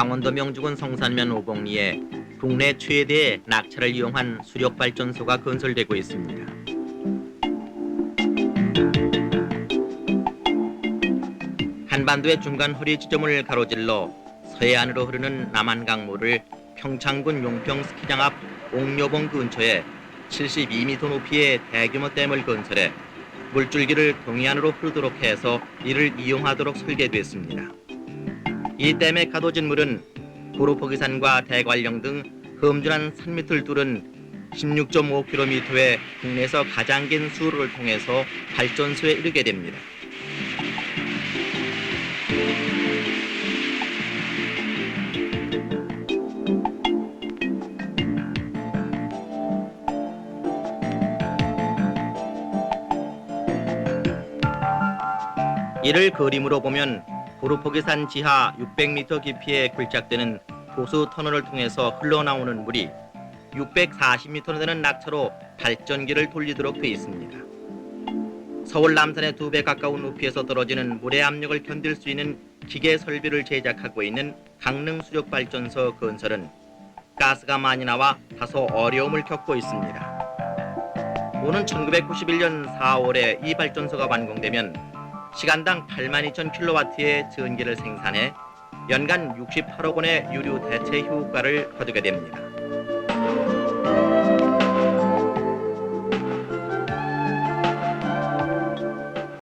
강원도 명주군 성산면 오봉리에 국내 최대의 낙차를 이용한 수력 발전소가 건설되고 있습니다. 한반도의 중간 허리 지점을 가로질러 서해안으로 흐르는 남한강물을 평창군 용평 스키장 앞 옥녀봉 근처에 72m 높이의 대규모 댐을 건설해 물줄기를 동해안으로 흐르도록 해서 이를 이용하도록 설계됐습니다. 이 댐에 가둬진 물은 구로포기산과 대관령 등 험준한 산 밑을 뚫은 16.5km의 국내에서 가장 긴 수로를 통해서 발전소에 이르게 됩니다. 이를 그림으로 보면 구루포기산 지하 600m 깊이에 굴착되는 보수 터널을 통해서 흘러나오는 물이 640m나 되는 낙차로 발전기를 돌리도록 되어 있습니다. 서울 남산의 두 배 가까운 높이에서 떨어지는 물의 압력을 견딜 수 있는 기계 설비를 제작하고 있는 강릉 수력 발전소 건설은 가스가 많이 나와 다소 어려움을 겪고 있습니다. 오는 1991년 4월에 이 발전소가 완공되면 시간당 82,000kW의 전기를 생산해 연간 68억 원의 유류 대체 효과를 거두게 됩니다.